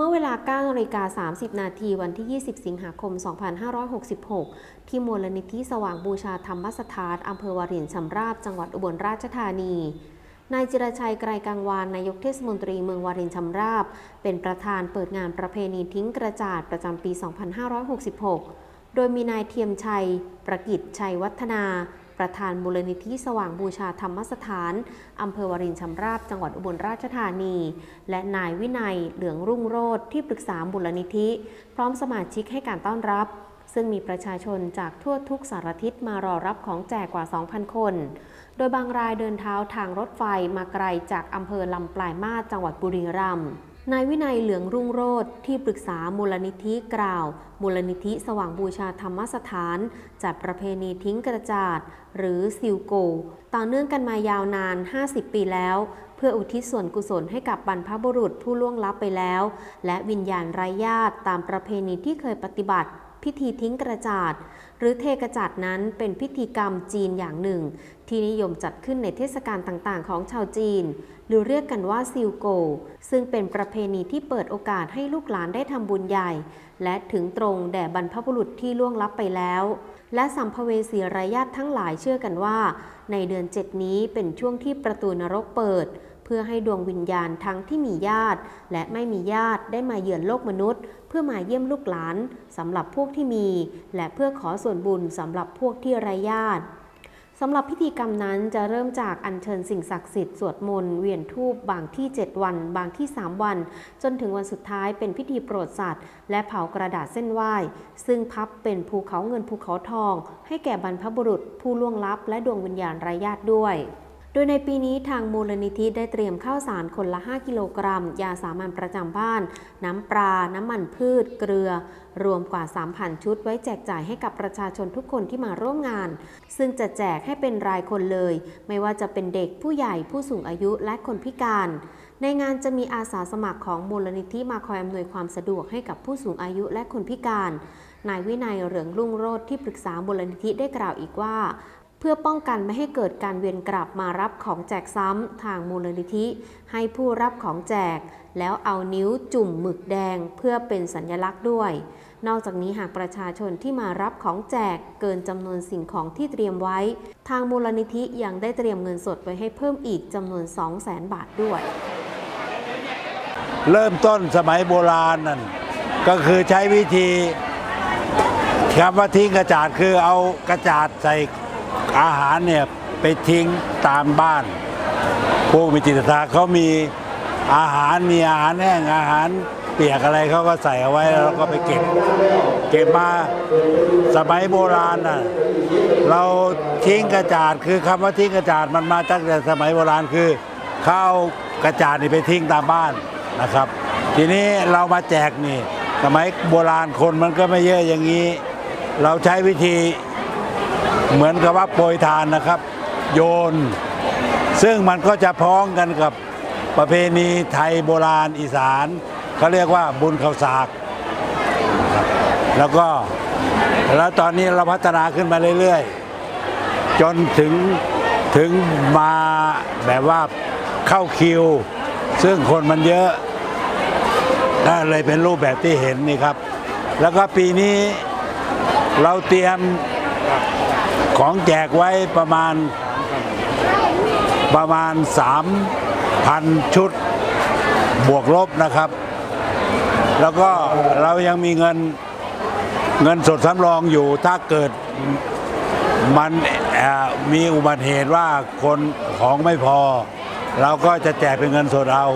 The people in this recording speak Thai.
เมื่อเวลา9นาฬิกา30 นาทีวันที่ 20 สิงหาคม 2566 ที่มูลนิธิสว่างบูชาธรรมสถานอำเภอวารินชำราบ จังหวัดอุบลราชธานี นายจิรชัยไกรกังวานนายกเทศมนตรีเมืองวารินชำราบ เป็นประธานเปิดงานประเพณีทิ้งกระจาดประจำปี 2566 โดยมีนายเทียมชัย ประกิจชัยวัฒนา ประธานมูลนิธิสว่างบูชาธรรมสถาน อำเภอวารินชำราบจังหวัดอุบลราชธานี และนายวินัยเหลืองรุ่งโรธที่ปรึกษามูลนิธิ พร้อมสมาชิกให้การต้อนรับ ซึ่งมีประชาชนจากทั่วทุกสารทิศมารอรับของแจกกว่า 2,000 คน โดยบางรายเดินเท้าทางรถไฟมาไกลจากอำเภอลำปลายมาศจังหวัดบุรีรัมย์ นายวินัยเหลืองรุ่งโรธที่ปรึกษามูลนิธิกล่าว มูลนิธิสว่างบูชาธรรมสถาน จัดประเพณีทิ้งกระจาด หรือซิลโก ต่อเนื่องกันมายาวนาน 50 ปีแล้ว เพื่ออุทิศส่วนกุศลให้กับบรรพบุรุษผู้ล่วงลับไปแล้ว และวิญญาณไร้ญาติตามประเพณีที่เคยปฏิบัติ พิธีทิ้งกระจาด หรือเทกระจาดนั้นเป็นพิธีกรรมจีนอย่างหนึ่ง ที่นิยมจัดขึ้นในเทศกาลต่างๆ ของชาวจีน หรือเรียกกันว่าซิลโก ซึ่งเป็นประเพณีที่เปิดโอกาสให้ลูกหลานได้ทำบุญใหญ่ และถึงตรงแด่บรรพบุรุษที่ล่วงลับไปแล้ว และสัมภเวสีรายญาติทั้งหลายเชื่อกันว่า ในเดือนเจ็ดนี้เป็นช่วงที่ประตูนรกเปิด พื่อให้ดวงวิญญาณทั้งที่มีญาติ และไม่มีญาติได้มาเยือนโลกมนุษย์ เพื่อมาเยี่ยมลูกหลานสำหรับพวกที่มี และเพื่อขอส่วนบุญสำหรับพวกที่ไร้ญาติสำหรับพิธีกรรมนั้นจะเริ่มจากอัญเชิญสิ่งศักดิ์สิทธิ์สวดมนต์เวียนทูปบางที่ 7 วัน บางที่ 3 วัน จนถึงวันสุดท้ายเป็นพิธีโปรดสัตว์ และเผากระดาษเส้นไหว้ ซึ่งพับเป็นภูเขาเงินภูเขาทอง ให้แก่บรรพบุรุษ ผู้ล่วงลับ และดวงวิญญาณไร้ญาติด้วย โดยในปีนี้ทางมูลนิธิได้เตรียมข้าวสารคนละ 5 กิโลกรัม ยาสามัญประจำบ้าน น้ำปลา น้ำมันพืช เกลือ รวมกว่า 3,000 ชุดไว้แจกจ่ายให้กับประชาชนทุกคนที่มาร่วมงาน ซึ่งจะแจกให้เป็นรายคนเลย ไม่ว่าจะเป็นเด็กผู้ใหญ่ผู้สูงอายุและคนพิการ ในงานจะมีอาสาสมัครของมูลนิธิมาคอยอำนวยความสะดวกให้กับผู้สูงอายุและคนพิการนายวินัยเหลืองรุ่งโรธที่ปรึกษามูลนิธิได้กล่าวอีกว่า เพื่อป้องกันไม่ให้เกิดการเวียนกลับมารับของแจกซ้ำทางมูลนิธิ ให้ผู้รับของแจก แล้วเอานิ้วจุ่มหมึกแดงเพื่อเป็นสัญลักษณ์ด้วย นอกจากนี้หากประชาชนที่มารับของแจกเกินจำนวนสิ่งของที่เตรียมไว้ ทางมูลนิธิยังได้เตรียมเงินสดไว้ให้เพิ่มอีกจำนวน 2 0 0 0 0 0บาทด้วย เริ่มต้นสมัยโบราณนั่นก็คือใช้วิธีคำว่าทิ้งกระจาดคือเอากระจาดใส่ อาหารเนี่ยไปทิ้งตามบ้านผู้มีจิตศรัทธาเขามีอาหารมีอาหารแห้งอาหารเปียกอะไรเขาก็ใส่เอาไว้แล้วก็ไปเก็บ เก็บมาสมัยโบราณน่ะเราทิ้งกระจาดคือคำว่าทิ้งกระจาดมันมาตั้งแต่สมัยโบราณคือเขาเอากระจาดนี่ไปทิ้งตามบ้านนะครับ ทีนี้เรามาแจกนี่ สมัยโบราณคนมันก็ไม่เยอะอย่างนี้ เราใช้วิธี เหมือนกับว่าโปรยทานนะครับ โยน ซึ่งมันก็จะพ้องกันกับประเพณีไทยโบราณอีสานเขาเรียกว่าบุญข้าวสาก แล้วก็แล้วตอนนี้เราพัฒนาขึ้นมาเรื่อยๆ จนถึงถึงมาแบบว่าเข้าคิว ซึ่งคนมันเยอะก็เลยเป็นรูปแบบที่เห็นนี่ครับ แล้วก็ปีนี้เราเตรียม ของแจกไว้ประมาณประมาณ 3,000 ชุดบวกลบนะครับ แล้วก็เรายังมีเงินเงินสดสำรองอยู่ถ้าเกิดมันมีอุบัติเหตุว่าคนของไม่พอ เราก็จะแจกเป็นเงินสดเอา